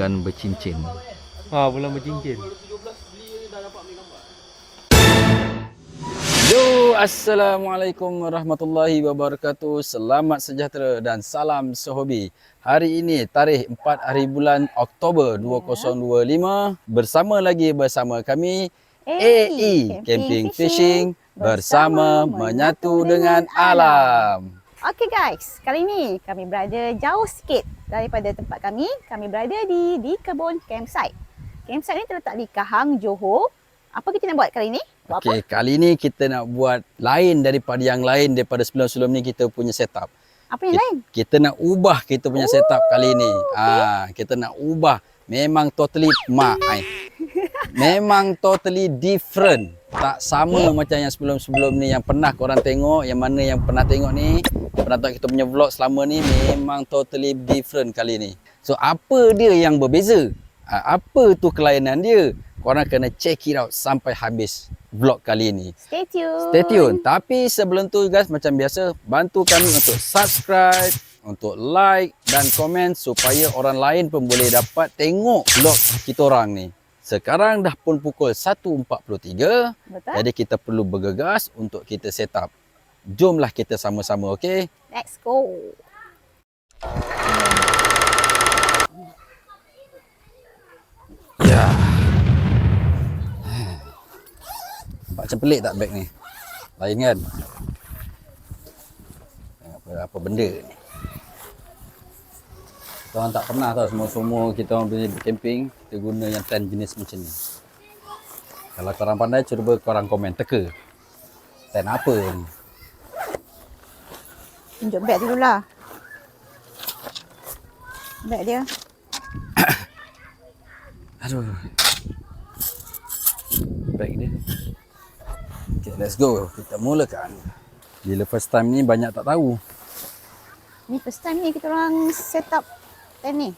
bulan bercincin. Ha, bulan bercincin. Yo, Assalamualaikum warahmatullahi wabarakatuh. Selamat sejahtera dan salam sehobi. Hari ini tarikh 4 hari bulan Oktober 2025 bersama lagi bersama kami AE Camping Fishing bersama menyatu dengan alam. Okey guys, kali ini kami berada jauh sikit daripada tempat kami. Kami berada di di kebun campsite. Campsite ni terletak di Kahang, Johor. Apa kita nak buat kali ini? Buat apa? Okey, kali ni kita nak buat lain daripada yang lain daripada sebelum-sebelum ni kita punya setup. Apa yang lain? Kita nak ubah kita punya setup kali ni. Ah, kita nak ubah memang totally mak ai. Memang totally different. Tak sama macam yang sebelum-sebelum ni yang pernah korang tengok, yang mana yang pernah tengok ni, pernah tengok kita punya vlog selama ni memang totally different kali ni. So apa dia yang berbeza? Ah, Apa tu kelainan dia? Korang kena check it out sampai habis vlog kali ni. Stay tune. Stay tune. Tapi sebelum tu guys macam biasa bantu kami untuk subscribe, untuk like dan komen supaya orang lain pun boleh dapat tengok vlog kita orang ni. Sekarang dah pun pukul 1.43. Betul? Jadi kita perlu bergegas untuk kita set up. Jomlah kita sama-sama, okey? Let's go. Ya. Nampak macam pelik tak beg ni? Lain kan? Apa, apa benda ni? Orang tak pernah tau semua-semua kita orang pergi camping kita guna yang tent jenis macam ni. Kalau korang pandai cuba korang komen teka. Tent apa ni? Tunjuk beg dulu lah. Beg dia. Aduh. Bag dia. Okay, let's go. Kita mulakan. Bila first time ni banyak tak tahu. Ni first time ni kita orang set up tent ni.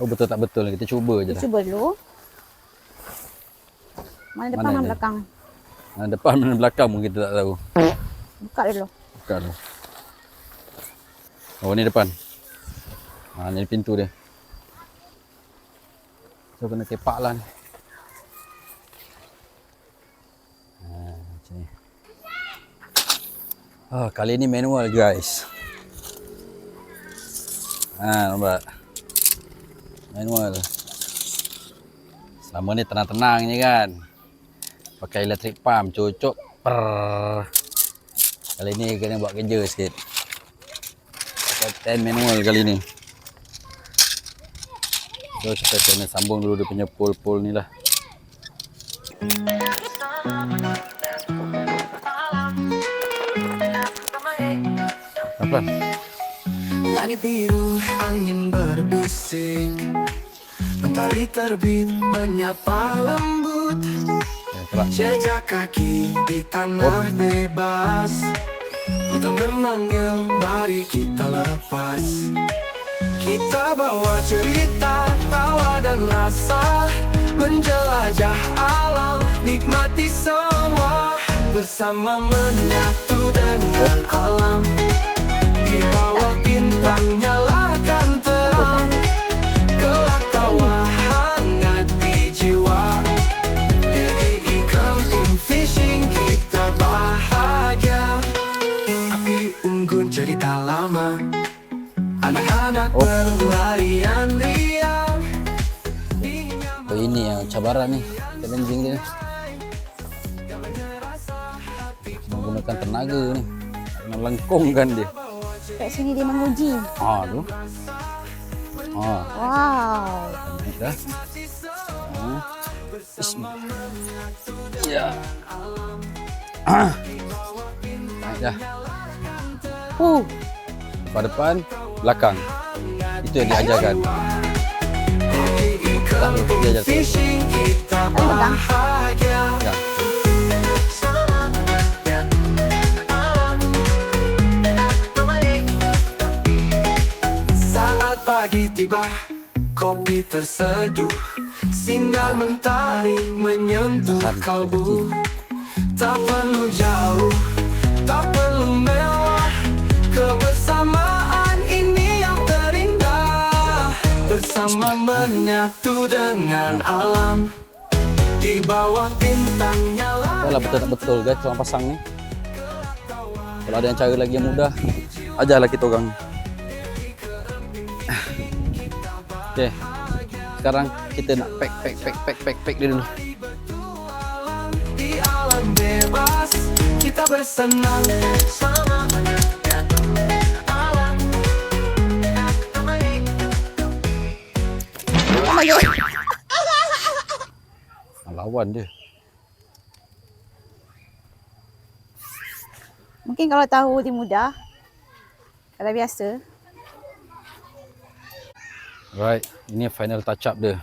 Oh betul tak betul kita cuba je Kita dah. cuba dulu. Mana depan, Mana mana, belakang. Mana depan mana belakang pun kita tak tahu. Buka dulu. Buka dulu. Oh ni depan. Ha ni pintu dia. So kena kepak lah ni. Ha, macam ni. Ah, kali ni manual guys. Ha, nampak. Manual. Selama ni tenang-tenang je kan. Pakai electric pump, cucuk. Per. Kali ni kena buat kerja sikit. Pakai ten manual kali ni. So kita kena sambung dulu dia punya pole-pole ni lah. Pelan-pelan. Langit biru, angin berbisik. Mentari terbit menyapa lembut. Jejak kaki di tanah bebas. Untuk memanggil, mari kita lepas. Kita bawa cerita, tawa dan rasa. Menjelajah alam, nikmati semua. Bersama menyatu dengan alam. Di bawah bintang nyalakan terang Kelak tawa hangat di jiwa Jadi camping fishing kita bahagia Api unggun cerita lama Anak-anak berlarian riang Dinginnya Oh ini yang cabaran ni. Challenging dia. Menggunakan tenaga ni. Nak lengkungkan dia. Kat sini dia menguji. Ha tu. Ha, Wow. naik dah. Ha. Bismillah. Ya. Ah. Naik dah. Uh, Depan depan, belakang. Itu yang diajarkan. Camping Dia ajar. fishing kita bahagia Ya. Pagi tiba, kopi terseduh Sinar mentari menyentuh kalbu. Tak perlu jauh, tak perlu mewah. Kebersamaan ini yang terindah. Bersama menyatu dengan alam. Di bawah bintang nyala Dah lah betul tak betul guys orang pasang ni. Kalau ada yang cara lagi yang mudah, ajarlah kita orang. Okey. Sekarang kita nak pack pack pack pack pack pack dia dulu. Di alam bebas kita bersenang sama menyatu alam Oh my god. Lawan dia. Mungkin kalau tahu dia mudah. Kalau biasa. Right, ini final touch up dia.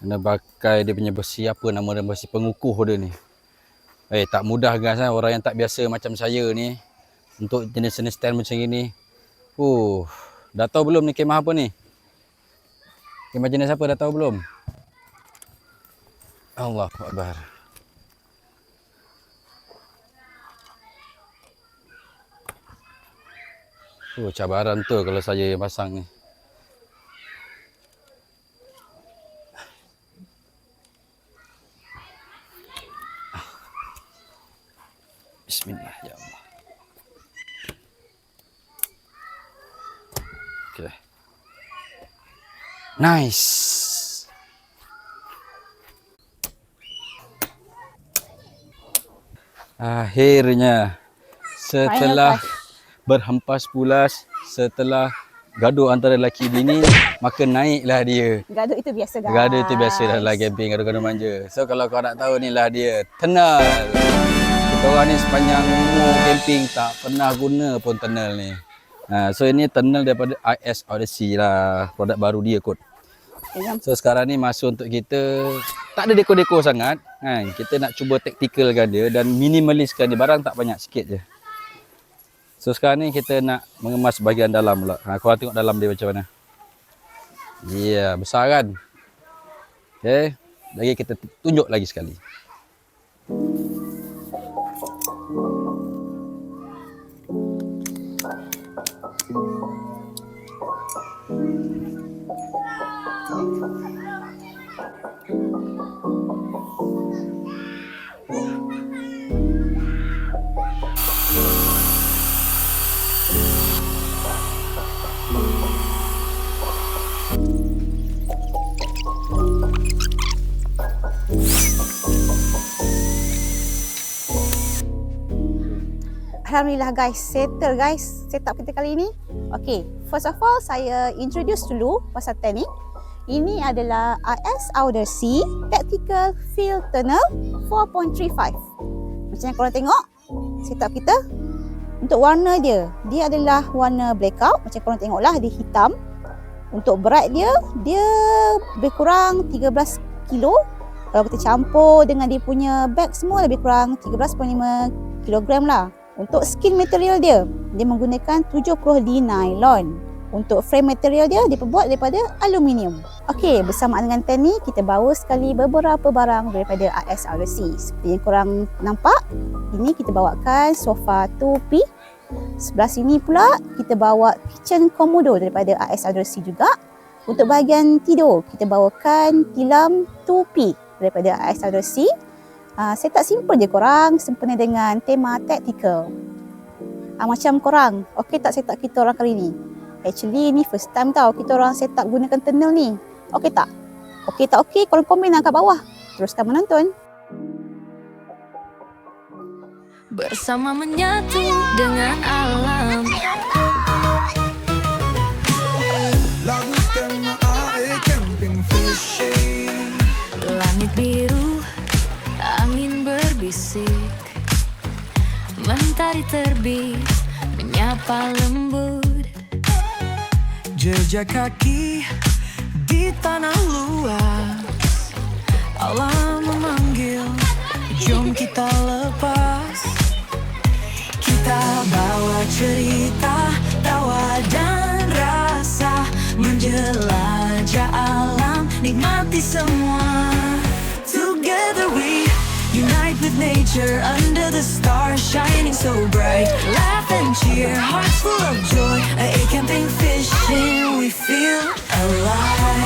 Kena pakai dia punya besi apa nama dia besi pengukuh dia ni. Eh tak mudah guys eh. orang yang tak biasa macam saya ni untuk jenis-jenis stand macam ini. Uh, dah tahu belum ni kemah apa ni? Kemah jenis apa dah tahu belum? Allah Akbar. Oh, cabaran tu kalau saya yang pasang ni. Bismillah ya Allah. Okay. Nice. Akhirnya setelah berhempas pulas setelah gaduh antara lelaki bini maka naiklah dia. Gaduh itu biasa guys. Gaduh tu biasa dalam camping gaduh-gaduh manja. So kalau kau nak tahu ni lah dia tunnel. Kita orang ni sepanjang umur camping tak pernah guna pun tunnel ni. Ha, so ini tunnel daripada IS Odyssey lah. Produk baru dia kot. Yang So sekarang ni masa untuk kita tak ada dekor-dekor sangat kan. Kita nak cuba tacticalkan dia dan minimaliskan dia. Barang tak banyak sikit je. So sekarang ni kita nak mengemas bahagian dalam pula. Ha, korang tengok dalam dia macam mana. Ya, yeah, besar kan? Okay. Lagi kita tunjuk lagi sekali. Alhamdulillah guys, settle guys setup kita kali ni. Okay, first of all saya introduce dulu pasal tent ni. Ini adalah IS Outer Sea Tactical Field Tunnel 4.35. Macam yang korang tengok, setup kita. Untuk warna dia, dia adalah warna blackout. Macam korang tengok lah, dia hitam. Untuk berat dia, dia lebih kurang 13 kilo. Kalau kita campur dengan dia punya bag semua lebih kurang 13.5 kilogram lah. Untuk skin material dia, dia menggunakan 70D nylon. Untuk frame material dia diperbuat daripada aluminium. Okey, bersamaan dengan tent ni, kita bawa sekali beberapa barang daripada AS RC. Seperti yang korang nampak, ini kita bawakan sofa 2P. Sebelah sini pula, kita bawa kitchen komodo daripada AS RC juga. Untuk bahagian tidur, kita bawakan tilam 2P daripada AS RC. Uh, saya tak simple je korang sempena dengan tema tactical. Uh, macam korang, okey tak setup kita orang kali ni? Actually ni first time tau kita orang setup gunakan tunnel ni. Okey tak? Okey tak okey korang komen lah kat bawah. Teruskan menonton. Bersama menyatu dengan alam berbisik Mentari terbit Menyapa lembut. Jejak kaki di tanah luas. Allah memanggil Jom kita lepas. Kita bawa cerita Tawa dan rasa. Menjelajah alam Nikmati semua. Together we with nature under the stars shining so bright. Laugh and cheer, hearts full of joy. A camping, fishing, we feel alive.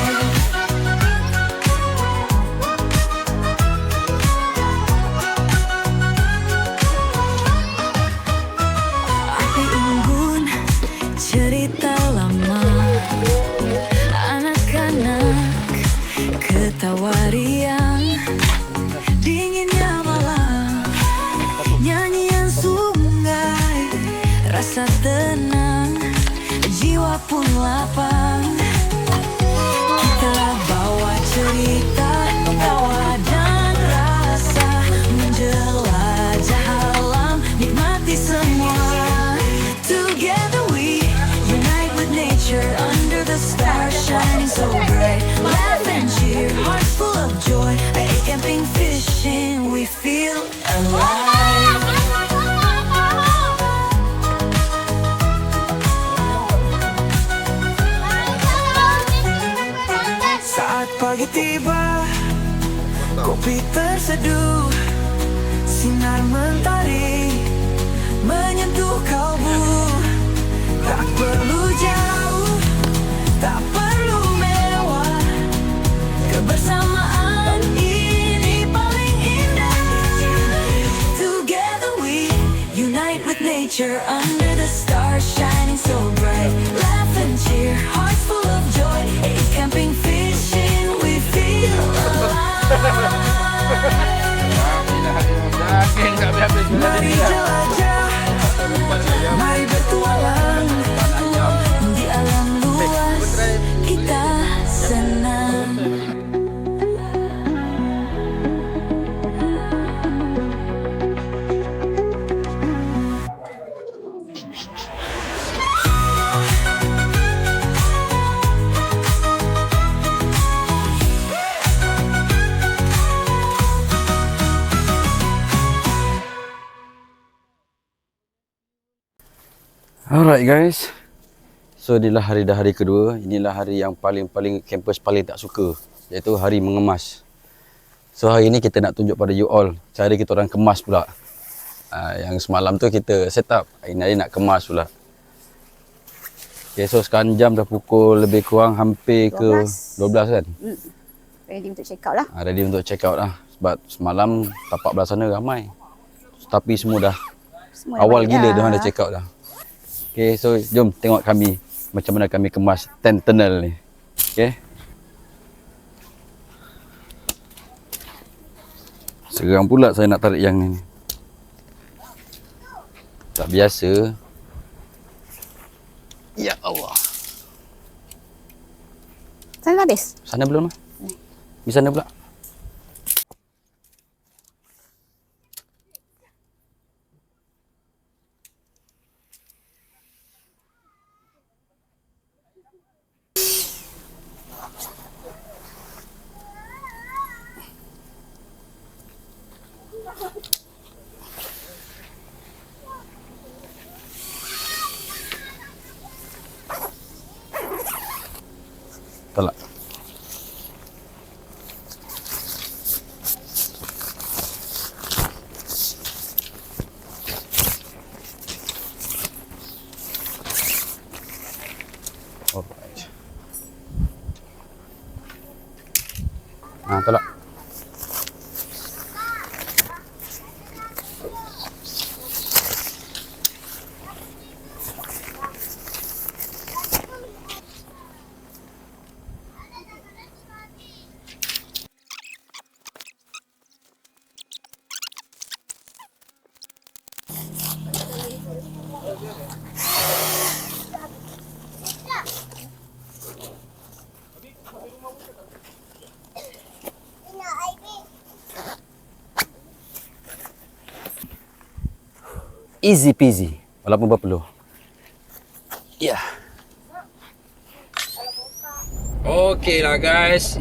Riang Together we Unite with nature Under the stars Shining so bright. Laugh and cheer Hearts full of joy. Camping, fishing We feel alive Kopi terseduh Sinar mentari Menyentuh kalbu. Tak perlu jauh Tak perlu mewah. Kebersamaan ini paling indah. Together we unite with nature Under the stars shining so bright. Laugh and cheer, hearts full of joy. It's camping, Mira, como ya, que. Alright guys. So inilah hari dah hari kedua. Inilah hari yang paling-paling kampus paling tak suka. Iaitu hari mengemas. So hari ni kita nak tunjuk pada you all. Cara kita orang kemas pula. Uh, yang semalam tu kita set up. Hari ni nak kemas pula. Okay, so sekarang jam dah pukul lebih kurang hampir ke 12 kan? Ready untuk check out lah. Uh, ready untuk check out lah. Sebab semalam tapak belah sana ramai. Tapi semua dah Semua awal gila dah. dia orang dah check out dah. Okay, so jom tengok kami macam mana kami kemas tent tunnel ni. Okay. Seram pula saya nak tarik yang ni. Tak biasa. Ya Allah. Sana habis? Sana belum lah. Di sana pula. طلع. Easy peasy. Walaupun berpeluh. Ya. Yeah. Okey lah guys.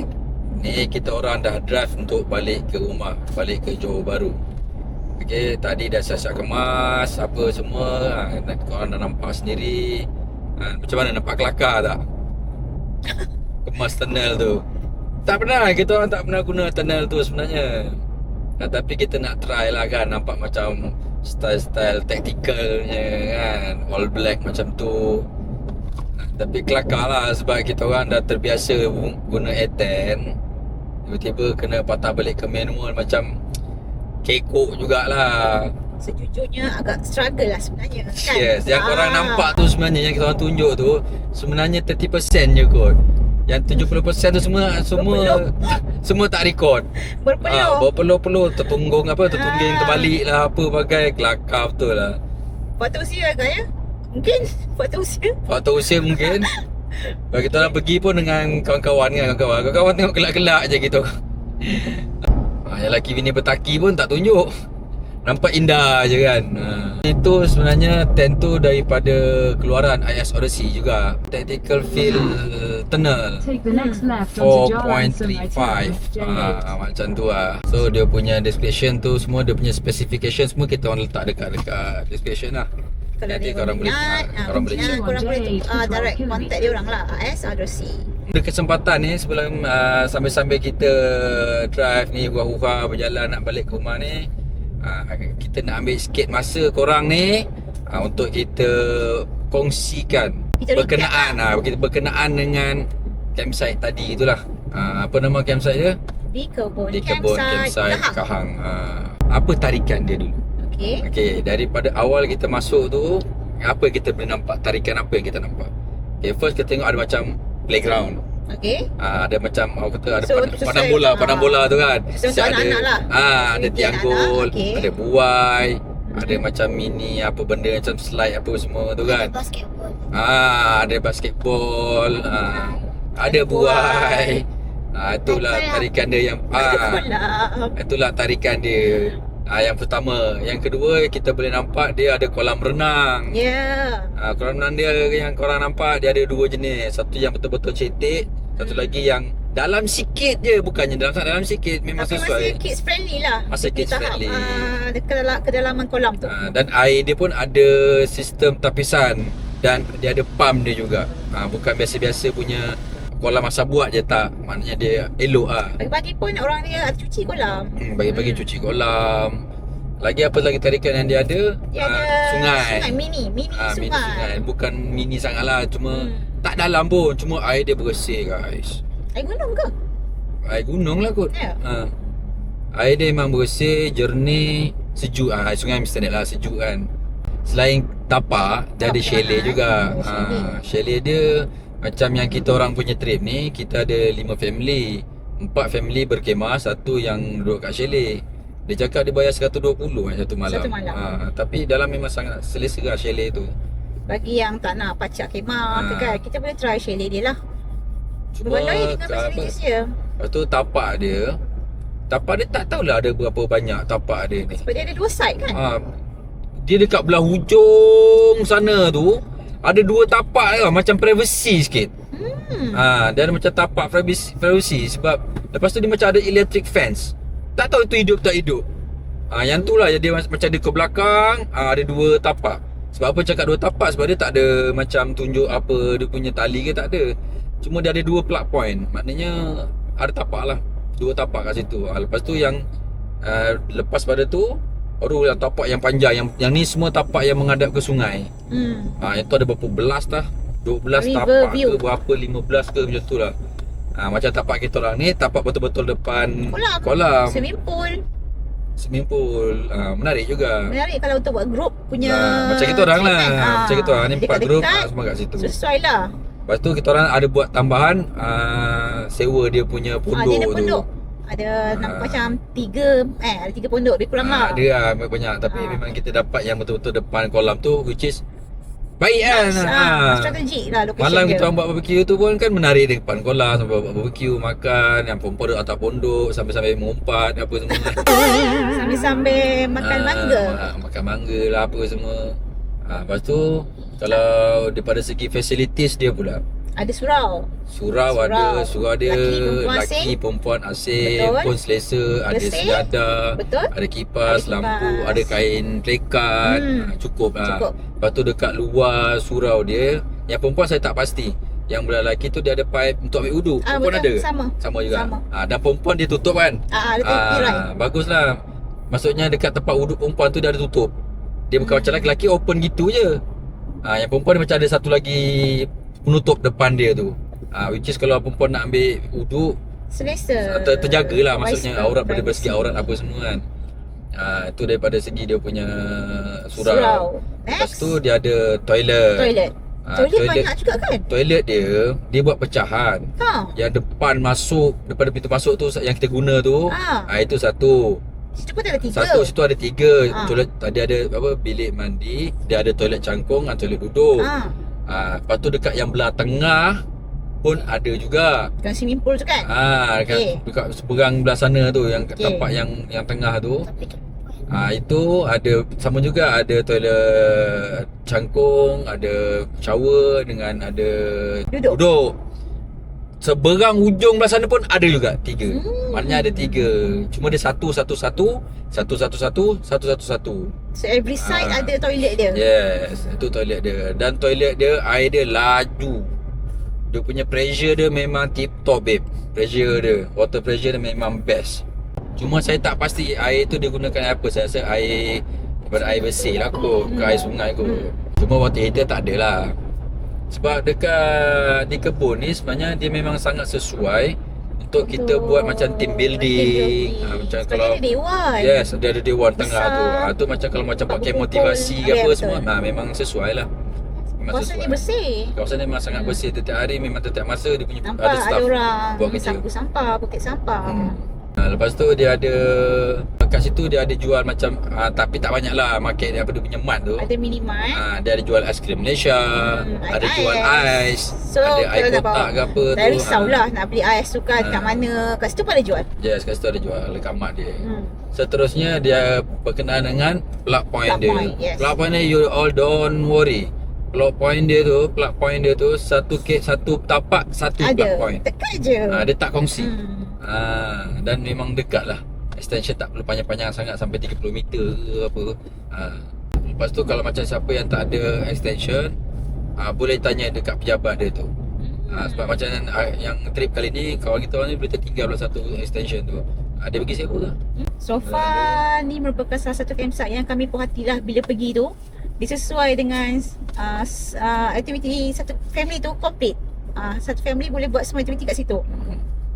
Ni kita orang dah drive untuk balik ke rumah. Balik ke Johor Bahru. Okey, tadi dah siap-siap kemas. Apa semua. Ha, korang dah nampak sendiri. Ha, macam mana nampak kelakar tak? kemas tunnel tu. Tak pernah. Kita orang tak pernah guna tunnel tu sebenarnya. Ah, tapi kita nak try lah kan nampak macam style-style tacticalnya kan all black macam tu tapi kelakar lah sebab kita orang dah terbiasa guna A10 tiba-tiba kena patah balik ke manual macam kekok jugalah Sejujurnya agak struggle lah sebenarnya kan? Yes, yang korang Ah. nampak tu sebenarnya yang kita orang tunjuk tu sebenarnya 30% je kot. Yang 70% tu semua semua semua tak record. Berpeluh Ah, berpeluh-peluh tertunggung apa tertungging Ah. terbalik lah apa bagai kelakar betul lah. Faktor usia agak ya Mungkin faktor usia Faktor usia mungkin. Kalau kita orang pergi pun dengan kawan-kawan kan kawan-kawan. Kawan-kawan tengok gelak-gelak je gitu. Ah, yang lelaki bini bertaki pun tak tunjuk. Nampak indah je kan. Ha. Itu sebenarnya tent tu daripada keluaran IS Odyssey juga. Tactical Field Tunnel. Take the next left onto Jalan Sungai 4.35 Tengah, ah, Macam tu lah So dia punya description tu Semua dia punya specification Semua kita orang letak dekat Dekat description lah Kalau Nanti korang boleh minat ah, Korang boleh minat, Korang boleh uh, direct contact dia orang lah AS Adosi Ada kesempatan ni Sebelum uh, Sambil-sambil kita Drive ni Hura-hura Berjalan nak balik ke rumah ni uh, Kita nak ambil sikit masa korang ni uh, Untuk kita Kongsikan Kita Berkenaan lah Kita berkenaan dengan Campsite tadi itulah uh, Apa nama campsite dia? Di kebun Di kebun campsite Kahang. Kahang uh, Apa tarikan dia dulu? Okay Okey, daripada awal kita masuk tu apa kita boleh nampak? Tarikan apa yang kita nampak? Okay, first kita tengok ada macam playground. Okay Ah, ada macam aku kata ada So, padang, bola, ah. padang bola tu kan. So, Siap anak-anak lah. Ah, ada tianggul, anak-anak, okey. ada buai, ada macam mini apa benda macam slide apa semua tu kan. Basketball Ah, ada basketball, ah, ada buai. Ah, itulah tarikan dia yang ah, Kolam Itulah tarikan dia ah, Yang pertama. Yang kedua kita boleh nampak Dia ada kolam renang. Ya. Ah, Kolam renang dia yang korang nampak Dia ada dua jenis. Satu yang betul-betul cetek Satu lagi yang Dalam sikit je. Bukannya dalam dalam sikit Memang Tapi sesuai. masih kids friendly lah. Masih kids tahap, friendly. ah, kedala- Kedalaman kolam tu. Ah, Dan air dia pun ada Sistem tapisan. Dan dia ada pump dia juga. Ah, Bukan biasa-biasa punya Kolam asal buat je tak Maknanya dia elok lah Pagi-pagi pun orang dia ada cuci kolam Hmm, Bagi-bagi cuci kolam Lagi apa lagi tarikan yang dia ada? Dia Ah, ada sungai. Sungai mini Mini Ah, sungai mini sungai. Bukan mini sangat lah. Cuma Hmm. tak dalam pun. Cuma air dia bersih guys. Air gunung ke? Air gunung lah kot. Ya. Ha. Air dia memang bersih, jernih, sejuk. Ah, sungai mesti lah sejuk kan. Selain tapak, dia ada chalet ah. juga. Ha, chalet dia macam yang kita orang punya trip ni, kita ada lima family. Empat family berkemah, satu yang duduk kat chalet. Dia cakap dia bayar 120 kan satu malam. Satu malam. Ha, tapi dalam memang sangat selesa lah chalet tu. Bagi yang tak nak pacak kemah ke Ah. kan Kita boleh try chalet dia lah Cuma Berbaloi dengan facilities dia Lepas tu tapak dia Tapak dia tak tahulah ada berapa banyak tapak dia ni Sebab dia ada dua side kan ha, Dia dekat belah hujung sana tu Ada dua tapak lah Macam privacy sikit. Hmm. ha, Dia ada macam tapak privacy, privacy Sebab Lepas tu dia macam ada electric fence. Tak tahu itu hidup tak hidup. Ha, Yang tu lah dia macam ada ke belakang ha, Ada dua tapak. Sebab apa cakap dua tapak? Sebab dia tak ada macam tunjuk apa Dia punya tali ke tak ada. Cuma dia ada dua plug point. Maknanya Ada tapak lah. Dua tapak kat situ. Ha, Lepas tu yang uh, Lepas pada tu Baru yang tapak yang panjang Yang yang ni semua tapak yang menghadap ke sungai. Hmm. Ha, itu ada berapa belas dah? 12 River tapak view. ke berapa 15 ke macam tu lah. Ha, Macam tapak kita orang ni Tapak betul-betul depan Kolam. kolam. Swimming pool. Swimming pool. Ha, Menarik juga. Menarik kalau untuk buat group punya ha, Macam kita orang lah. Ah, Macam kita orang ni empat grup ha, Semua kat situ. Sesuai lah. Lepas tu kita orang ada buat tambahan uh, Sewa dia punya Ah, pondok Dia ada tu. pondok Ada Ah. macam tiga Eh ada tiga pondok Lebih kurang ha, lah Dia lah banyak Tapi Ah. memang kita dapat yang betul-betul depan kolam tu Which is Baik kan Nice, ha. Strategik lah location Malam dia kita orang buat barbecue tu pun kan menarik di depan kolam sampai buat barbecue makan yang perempuan duduk atas pondok sampai-sampai mengumpat apa semua. Sambil-sambil makan Ah, mangga ma- makan mangga lah apa semua. Ha, lepas tu kalau daripada segi facilities dia pula Ada surau Surau, Surau. ada, surau dia Laki, perempuan asing. perempuan asing, Betul. pun selesa, ada Bersih. Betul ada kipas, Ada kipas. lampu, ada kain plekat, Hmm, ha, cukup lah. cukup. Lepas tu dekat luar surau dia, yang perempuan saya tak pasti. Yang belah lelaki tu dia ada pipe untuk ambil uduk. Ah, Perempuan betul. ada? Sama. Sama juga. Sama. Ah, dan perempuan dia tutup kan? Ah. Ah, You're right. baguslah. Maksudnya dekat tempat uduk perempuan tu dia ada tutup. Dia bukan macam lelaki open gitu je. Ah, yang perempuan dia macam ada satu lagi penutup depan dia tu. Ah, which is kalau perempuan nak ambil uduk Selesa. ter, terjagalah maksudnya aurat daripada segi aurat apa semua kan. Ah, itu daripada segi dia punya surau. Surau. Lepas tu dia ada toilet. Toilet. Ah, toilet, toilet. banyak juga kan? Toilet dia dia buat pecahan. Ha. Yang depan masuk daripada pintu masuk tu yang kita guna tu. Ah. Ah, itu satu. Situ pun ada tiga. Satu situ ada tiga. Ah. Toilet tadi ada apa bilik mandi, dia ada toilet cangkung dan toilet duduk. Ha. Ah, lepas tu dekat yang belah tengah pun ada juga. Kan swimming pool tu kan? Ah, dekat, Okey. dekat seberang belah sana tu yang Okey. tempat yang yang tengah tu. Ah, itu ada sama juga ada toilet cangkung, ada shower dengan ada Duduk. duduk. Seberang ujung belah sana pun ada juga tiga. Hmm. Maknanya ada tiga. Cuma dia satu satu satu, satu satu satu, satu satu satu. So every side Ah. ada toilet dia. Yes, itu toilet dia. Dan toilet dia air dia laju. Dia punya pressure dia memang tip top babe. Pressure dia, water pressure dia memang best. Cuma saya tak pasti air tu dia gunakan apa. Saya rasa air daripada air bersih lah kot, ke air sungai kot. Cuma water heater tak ada lah. Sebab dekat di kebun ni sebenarnya dia memang sangat sesuai untuk kita Untuk buat macam team building. team Ha, macam kalau dia ada dewan. Yes, dia ada dewan tengah Besar. tu. Ha, tu macam kalau macam pakai motivasi ke Ya, apa betul. semua, ha, memang sesuai lah. Memang Kawasan sesuai. dia bersih. Kawasan dia memang sangat bersih. Setiap hari memang setiap masa dia punya Nampak ada ada, staff orang buat kerja. sampah, bukit sampah. Hmm. Ha, lepas tu dia ada kat situ dia ada jual macam ha, tapi tak banyak lah market dia apa dia punya mat tu. Ada minimart. Ha, dia ada jual aiskrim Malaysia, Hmm, ada ais. jual ais, So, ada air kotak ke apa Tak tu. risau ha. lah nak beli ais tu kan kat Ah. mana. Kat situ pun ada jual. Yes, kat situ ada jual dekat mat dia. Hmm. Seterusnya dia berkenaan dengan plug point Plug dia. point, yes. Plug point dia you all don't worry. Plug point dia tu, plug point dia tu satu kek satu tapak satu plug Ada. point. Dekat je. Ha, dia tak kongsi. Hmm. Ha, dan memang dekat lah. Extension tak perlu panjang-panjang sangat sampai 30 meter ke apa. Ha. Lepas tu kalau macam siapa yang tak ada extension, ha, boleh tanya dekat pejabat dia tu. Ha, sebab macam ah, yang trip kali ni kawan kita orang ni boleh tertinggal pula satu extension tu. Ha, dia bagi sewa lah. So far ni merupakan salah satu campsite yang kami puas hatilah bila pergi tu. Dia sesuai dengan uh, s- uh, aktiviti satu family tu complete. Uh, satu family boleh buat semua aktiviti kat situ.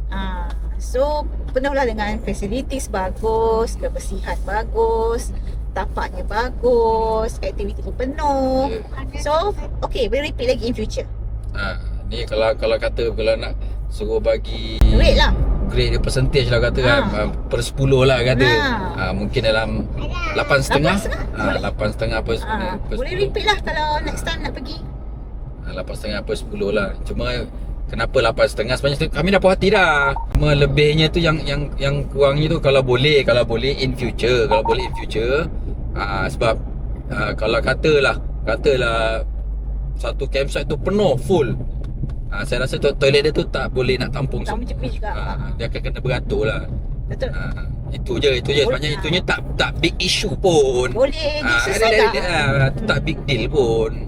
Uh, so penuhlah dengan facilities bagus, kebersihan bagus, tapaknya bagus, aktiviti pun penuh. So okay, we'll repeat lagi in future. Ha, ni kalau kalau kata kalau nak suruh bagi Rate lah. grade dia percentage lah kata kan Ha. ha. per 10 lah kata. Ha. Ha. mungkin dalam 8 setengah. Lapan Ha, 8 setengah per, Uh, per boleh 10. repeat lah kalau next time nak pergi. Ha, 8 setengah per 10 lah. Cuma kenapa 8 setengah sebenarnya kami dah puas hati dah. Cuma lebihnya tu yang yang yang kurangnya tu kalau boleh kalau boleh in future kalau boleh in future ha, sebab ha, kalau katalah katalah satu campsite tu penuh full ha, saya rasa to- toilet dia tu tak boleh nak tampung Tak mencukupi juga. Ha, dia akan kena beratur lah. Betul. Ha, itu je, itu je. Sebenarnya Boleh. itunya tak tak big issue pun. Boleh Ah, diselesaikan. dia- dia- ah, tu tak big deal pun.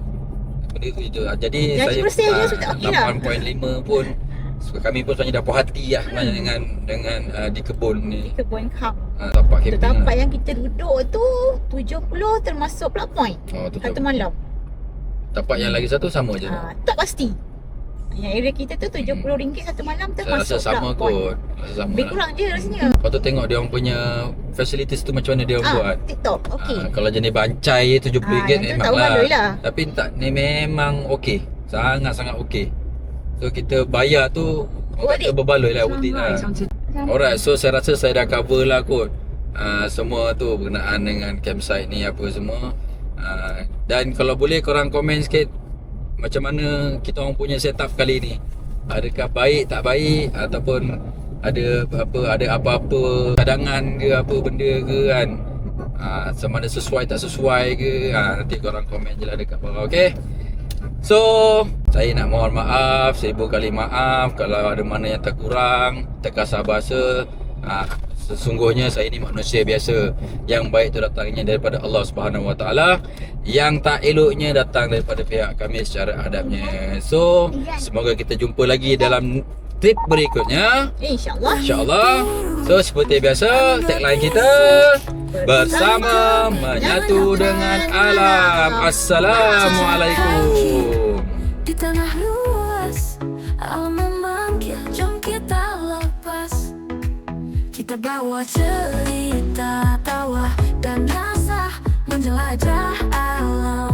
Itu. Ah, Jadi, Jadi saya bersih je ah, sudah okey lah. 8.5 pun kami pun sebenarnya dah puas hati lah sebenarnya dengan dengan ah, di kebun ni. Kebun Kam. Ah, tapak camping tempat lah. yang kita duduk tu 70 termasuk plug point. Oh, tu Satu malam. Tapak yang lagi satu sama je. Ha, tak pasti. Yang area kita tu RM70 satu malam Saya termasuk rasa sama kot. Rasa sama Lebih lah. kurang je rasanya. Lepas tu tengok dia orang punya facilities tu macam mana dia orang buat. Ah, TikTok. Okey. Ah, kalau jenis bancai RM70 Ah, yang tu memang tak baloi lah. Tapi tak ni memang okey. Sangat-sangat okey. So kita bayar tu orang kata berbaloi lah worth it lah. Alright, so saya rasa saya dah cover lah kot uh, Semua tu berkenaan dengan campsite ni apa semua uh, Dan kalau boleh korang komen sikit Macam mana kita orang punya setup kali ni? Adakah baik tak baik? Ataupun ada apa ada apa-apa cadangan ke apa benda ke kan? Uh, Sama ada sesuai tak sesuai ke? Uh, Nanti korang komen je lah dekat bawah okay So, saya nak mohon maaf, seribu kali maaf kalau ada mana yang terkurang, terkasar bahasa. Ah, Sesungguhnya saya ni manusia biasa. Yang baik itu datangnya daripada Allah Subhanahu Wa Taala. Yang tak eloknya datang daripada pihak kami secara adabnya. So, semoga kita jumpa lagi dalam trip berikutnya. InsyaAllah. InsyaAllah. So, seperti biasa, tagline kita bersama menyatu dengan alam. Assalamualaikum. Di tengah Kita bawa cerita Tawa dan rasa Menjelajah alam